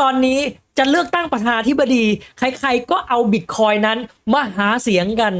ตอนนี้จะเลือกตั้งประธานาธิบดี ใครๆก็เอาบิตคอยนั้นมาหาเสียงกัน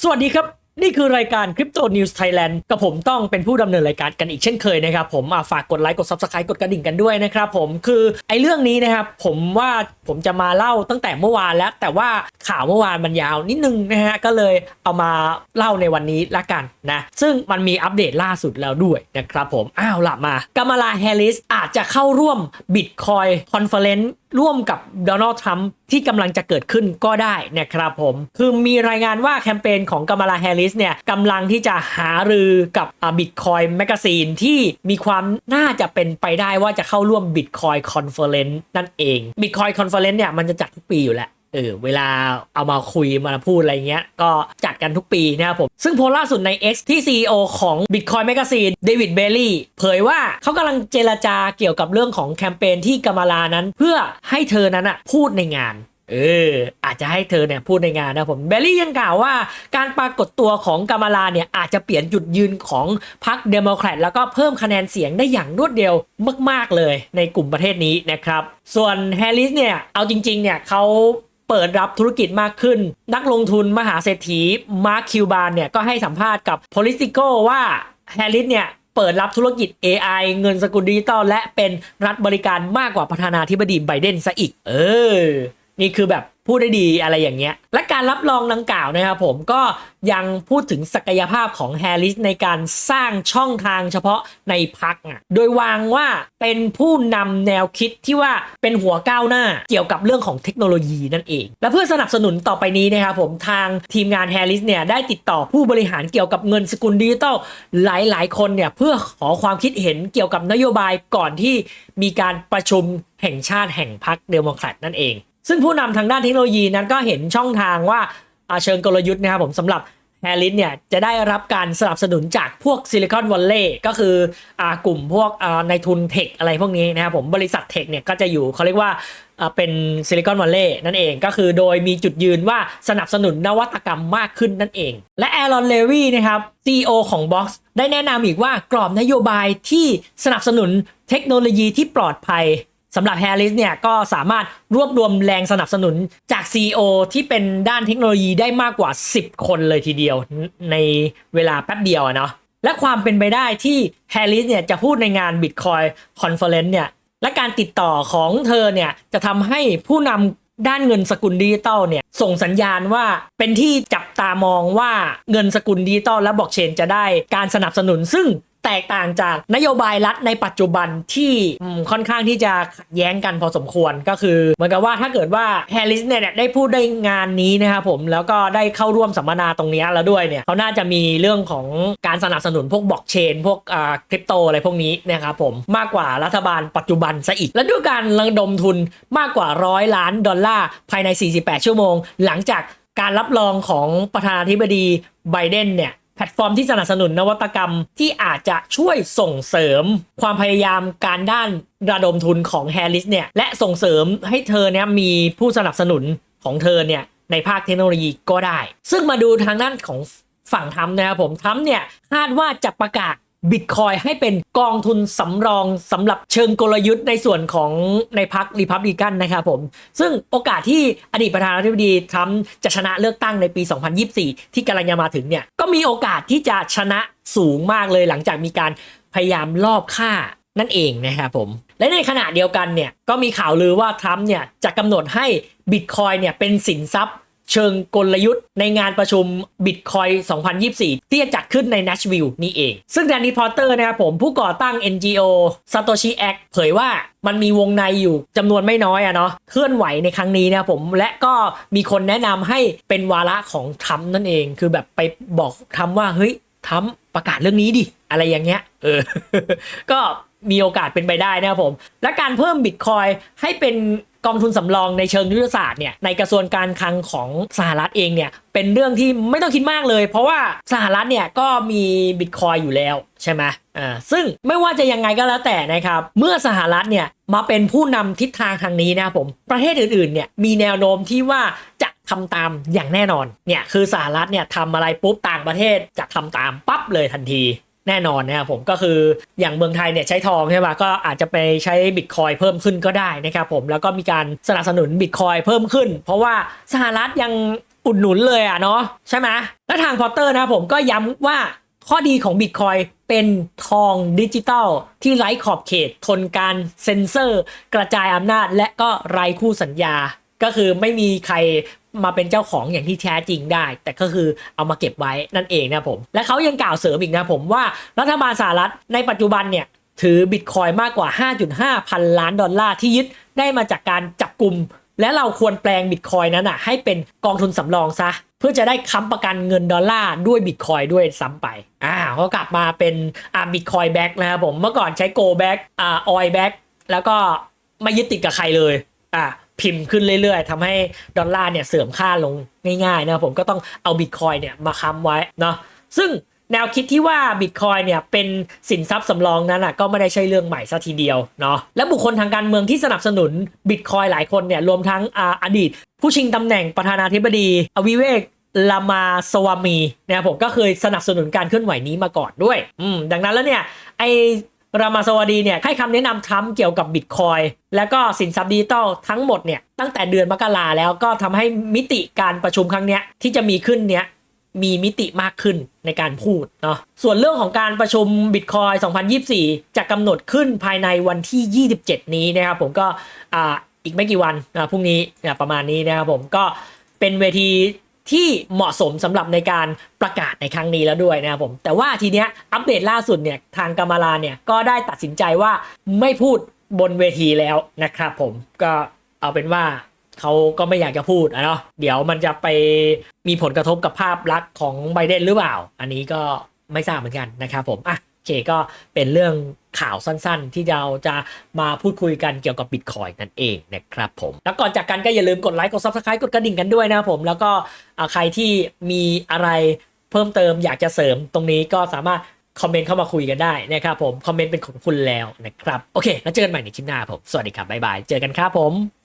สวัสดีครับ นี่คือรายการ Crypto News Thailand กับผมต้องเป็นผู้ดำเนินรายการกันอีกเช่นเคยนะครับ ผมฝากกดไลค์กด Subscribe กดกระดิ่งกันด้วยนะครับผมคือไอ้เรื่องนี้นะครับผมว่าผมจะมาเล่าตั้งแต่เมื่อวานแล้ว แต่ว่าข่าวเมื่อวานมันยาวนิดนึงนะฮะก็เลยเอามาเล่าในวันนี้ละกันนะซึ่งมันมีอัปเดตล่าสุดแล้วด้วยนะครับผมอ้าวหละมากามาลาแฮร์ริสอาจจะเข้าร่วม Bitcoin Conference ร่วมกับโดนัลด์ทรัมป์ที่กำลังจะเกิดขึ้นก็ได้นะครับผม คือมีรายงานว่าแคมเปญของกัมลาแฮริสเนี่ยกำลังที่จะหารือกับบิตคอยแมกซีนที่มีความน่าจะเป็นไปได้ว่าจะเข้าร่วมบิตคอยน์คอนเฟอเรนซ์นั่นเองบิตคอยน์คอนเฟอเรนซ์เนี่ยมันจะจัดทุกปีอยู่แล้ว เออเวลาเอามาคุยมาพูดอะไรเงี้ย ก็จัดกันทุกปีนะครับผม ซึ่งโพสต์ล่าสุดใน X ที่ CEO ของ Bitcoin Magazine เดวิดเบลลี่เผยว่าเขากำลังเจรจาเกี่ยวกับเรื่องของแคมเปญที่กามาลานั้น เพื่อให้เธอนั้นอะพูดในงานเอออาจจะให้เธอเนี่ยพูดในงานนะผมเบลลี่ยังกล่าวว่าการปรากฏตัวของกามาลาเนี่ยอาจจะเปลี่ยนจุดยืนของพรรคเดโมแครตแล้วก็เพิ่มคะแนนเสียงได้อย่างรวดเร็วมาก ๆ เลยในกลุ่มประเทศนี้นะครับ ส่วนแฮร์ริสเนี่ย เอาจริง ๆ เนี่ยเขา เปิดรับธุรกิจมากขึ้น นักลงทุนมหาเศรษฐีมาร์คคิวบานเนี่ยก็ให้สัมภาษณ์กับ Politico ว่าแฮร์ริสเนี่ยเปิดรับธุรกิจ AI เงินสกุลดิจิตอลและเป็นรัฐบริการมากกว่าประธานาธิบดีไบเดนซะอีก เออ นี่คือแบบ พูดได้ดีอะไรอย่างเงี้ย และการรับรองดังกล่าวนะครับผมก็ยังพูดถึงศักยภาพของแฮร์ริสในการสร้างช่องทางเฉพาะในพักอะ โดยวางว่าเป็นผู้นำแนวคิดที่ว่าเป็นหัวก้าวหน้าเกี่ยวกับเรื่องของเทคโนโลยีนั่นเอง และเพื่อสนับสนุนต่อไปนี้นะครับผมทางทีมงานแฮร์ริสเนี่ยได้ติดต่อผู้บริหารเกี่ยวกับเงินสกุลดิจิตอลหลาย ๆ คนเนี่ยเพื่อขอความคิดเห็นเกี่ยวกับนโยบายก่อนที่มีการประชุมแห่งชาติแห่งพรรคเดโมแครตนั่นเอง ซึ่งผู้นำทางด้านเทคโนโลยีนั้นก็เห็นช่องทางว่าเชิงกลยุทธ์นะครับผมสำหรับแฮร์ริสเนี่ยจะได้รับการสนับสนุนจากพวกซิลิคอนวัลเลย์ก็คืออกลุ่มพวกในทุนเทคอะไรพวกนี้นะครับผมบริษัทเทคเนี่ยก็จะอยู่เขาเรียกว่าอ่าเป็นซิลิคอนวัลเลย์นั่นเองก็คือโดยมีจุดยืนว่าสนับสนุนนวัตกรรมมากขึ้นนั่นเอง และแอรอนเลวีนะครับ CEO ของ Box ได้แนะนำอีกว่ากรอบนโยบายที่สนับสนุนเทคโนโลยีที่ปลอดภัย สำหรับแฮร์ริสเนี่ยก็สามารถรวบรวมแรงสนับสนุนจาก CEO ที่เป็นด้านเทคโนโลยีได้มากกว่า 10 คนเลยทีเดียวในเวลาแป๊บเดียวอะเนาะและความเป็นไปได้ที่แฮร์ริสเนี่ยจะพูดในงาน Bitcoin Conference เนี่ยและการติดต่อของเธอเนี่ยจะทำให้ผู้นำด้านเงินสกุลดิจิตอลเนี่ยส่งสัญญาณว่าเป็นที่จับตามองว่าเงินสกุลดิจิตอลและบล็อกเชนจะได้การสนับสนุนซึ่ง แตกต่างจากนโยบายรัฐในปัจจุบันที่ค่อนข้างที่จะแย้งกันพอสมควรก็คือ เหมือนกับว่าถ้าเกิดว่าแฮร์ริสเนี่ยได้พูดได้งานนี้นะครับผมแล้วก็ได้เข้าร่วมสัมมนาตรงนี้แล้วด้วยเนี่ยเขาน่าจะมีเรื่องของการสนับสนุนพวกบล็อกเชนพวกอ่าคริปโตอะไรพวกนี้นะครับผมมากกว่ารัฐบาลปัจจุบันซะอีก และด้วยการระดมทุนมากกว่าร้อยล้านดอลลาร์ภายใน 48 ชั่วโมง หลังจากการรับรองของประธานาธิบดีไบเดนเนี่ย แพลตฟอร์มที่สนับสนุนนวัตกรรมที่อาจจะช่วยส่งเสริมความพยายามการด้านระดมทุนของแฮร์ริสเนี่ยและส่งเสริมให้เธอเนี่ยมีผู้สนับสนุนของเธอเนี่ยในภาคเทคโนโลยีก็ได้ ซึ่งมาดูทางด้านของฝั่งทรัมนะครับผมทรัมเนี่ยคาดว่าจะประกาศ บิตคอยให้เป็นกองทุนสำรองสำหรับเชิงกลยุทธ์ในส่วนของในพรรครีพับลิกันนะครับผม ซึ่งโอกาสที่อดีตประธานาธิบดีทรัมป์จะชนะเลือกตั้งในปี 2024 ที่กำลังจะมาถึงเนี่ย ก็มีโอกาสที่จะชนะสูงมากเลยหลังจากมีการพยายามลอบฆ่านั่นเองนะครับผม และในขณะเดียวกันเนี่ยก็มีข่าวลือว่าทรัมป์เนี่ยจะกำหนดให้บิตคอยเนี่ยเป็นสินทรัพย์ เชิงกลยุทธ์ในงานประชุม Bitcoin 2024 ที่จะจัดขึ้นใน Nashville นี่เอง ซึ่งแดนนี่พอตเตอร์นะครับผมผู้ก่อตั้ง NGO Satoshi Act เผยว่ามันมีวงในอยู่จำนวนไม่น้อยอะเนาะเคลื่อนไหวในครั้งนี้นะครับผมและก็มีคนแนะนำให้เป็นวาระของทรัมป์นั่นเอง คือแบบไปบอกทรัมป์ว่าเฮ้ยทรัมป์ประกาศเรื่องนี้ดิอะไรอย่างเงี้ยเออก็มีโอกาสเป็นไปได้นะครับผม และการเพิ่มบิตคอยให้เป็น กองทุนสำรองในเชิงยุทธศาสตร์เนี่ยในกระทรวงการคลังของสหรัฐเองเนี่ยเป็นเรื่องที่ไม่ต้องคิดมากเลย เพราะว่าสหรัฐเนี่ยก็มีบิตคอยอยู่แล้วใช่ไหมอ่าซึ่งไม่ว่าจะยังไงก็แล้วแต่นะครับเมื่อสหรัฐเนี่ยมาเป็นผู้นำทิศทางทางนี้นะผมประเทศอื่นๆเนี่ยมีแนวโน้มที่ว่าจะทำตามอย่างแน่นอนเนี่ยคือสหรัฐเนี่ยทำอะไรปุ๊บต่างประเทศจะทำตามปั๊บเลยทันที แน่นอนนะครับผมก็คืออย่างเมืองไทยเนี่ยใช้ทองใช่ป่ะก็อาจจะไปใช้บิตคอยเพิ่มขึ้นก็ได้นะครับผมแล้วก็มีการสนับสนุนบิตคอยเพิ่มขึ้น เพราะว่าสหรัฐยังอุดหนุนเลยอะเนาะใช่ไหมและทางพอตเตอร์นะครับผมก็ย้ำว่าข้อดีของบิตคอยเป็นทองดิจิตอลที่ไร้ขอบเขต ทนการเซ็นเซอร์ กระจายอำนาจ และก็ไร้คู่สัญญาก็คือไม่มีใครมาเป็นเจ้าของอย่างที่แท้จริงได้ แต่ก็คือเอามาเก็บไว้นั่นเองนะผม และเขายังกล่าวเสริมอีกนะผมว่ารัฐบาลสหรัฐในปัจจุบันเนี่ยถือบิตคอยมากกว่า 5.5 พันล้านดอลลาร์ที่ยึดได้มาจากการจับกลุ่มและเราควรแปลงบิตคอยนั้นอะให้เป็นกองทุนสำรองซะ เพื่อจะได้ค้ำประกันเงินดอลลาร์ด้วยบิตคอยด้วยซ้ำไปอ่าก็กลับมาเป็นอ่าบิตคอยแบ็กนะครับผมเมื่อก่อนใช้โกแบ็กอ่าออยแบ็กแล้วก็ไม่ยึดติดกับใครเลยอ่า พิมพ์ขึ้นเรื่อยๆทำให้ดอลลาร์เนี่ยเสื่อมค่าลงง่ายๆนะผมก็ต้องเอาบิตคอยเนี่ยมาค้ำไว้เนาะซึ่งแนวคิดที่ว่าบิตคอยเนี่ยเป็นสินทรัพย์สำรองนั้นอะก็ไม่ได้ใช่เรื่องใหม่ซะทีเดียวเนาะและบุคคลทางการเมืองที่สนับสนุนบิตคอยหลายคนเนี่ยรวมทั้งออดีต ผู้ชิงตำแหน่งประธานาธิบดี อวิเวกลามาสวามีเนะครับผมก็เคยสนับสนุนการเคลื่อนไหวนี้มาก่อนด้วย อืมดังนั้นแล้วเนี่ยไอ รามาสวาดีเนี่ยให้คำแนะนำทรัมป์เกี่ยวกับบิตคอยแล้วก็สินทรัพย์ดิจิตอลทั้งหมดเนี่ยตั้งแต่เดือนมกราแล้วก็ทำให้มิติการประชุมครั้งเนี้ยที่จะมีขึ้นเนี้ยมีมิติมากขึ้นในการพูดเนาะส่วนเรื่องของการประชุม Bitcoin 2024 จะกำหนดขึ้นภายในวันที่ 27 นี้นะครับผมก็อ่าอีกไม่กี่วันอ่าพรุ่งนี้ประมาณนี้นะครับผมก็เป็นเวที ที่เหมาะสมสำหรับในการประกาศในครั้งนี้แล้วด้วยนะครับผมแต่ว่าทีเนี้ยอัปเดตล่าสุดเนี่ยทางกามาลาเนี่ยก็ได้ตัดสินใจว่าไม่พูดบนเวทีแล้วนะครับผมก็เอาเป็นว่าเขาก็ไม่อยากจะพูดอะเนาะเดี๋ยวมันจะไปมีผลกระทบกับภาพลักษณ์ของไบเดนหรือเปล่า อันนี้ก็ไม่ทราบเหมือนกันนะครับผมอะ เคก็เป็นเรื่องข่าวสั้นๆ ที่เราจะมาพูดคุยกันเกี่ยวกับบิตคอยนั่นเองนะครับผม แล้วก่อนจากกันก็อย่าลืมกดไลค์กด Subscribe กดกระดิ่งกันด้วยนะครับผม แล้วก็อะใครที่มีอะไรเพิ่มเติมอยากจะเสริมตรงนี้ก็สามารถคอมเมนต์เข้ามาคุยกันได้นะครับผม คอมเมนต์เป็นของคุณแล้วนะครับ โอเค แล้วเจอกันใหม่ในคลิปหน้าผม สวัสดีครับ บ๊ายบาย เจอกันครับผม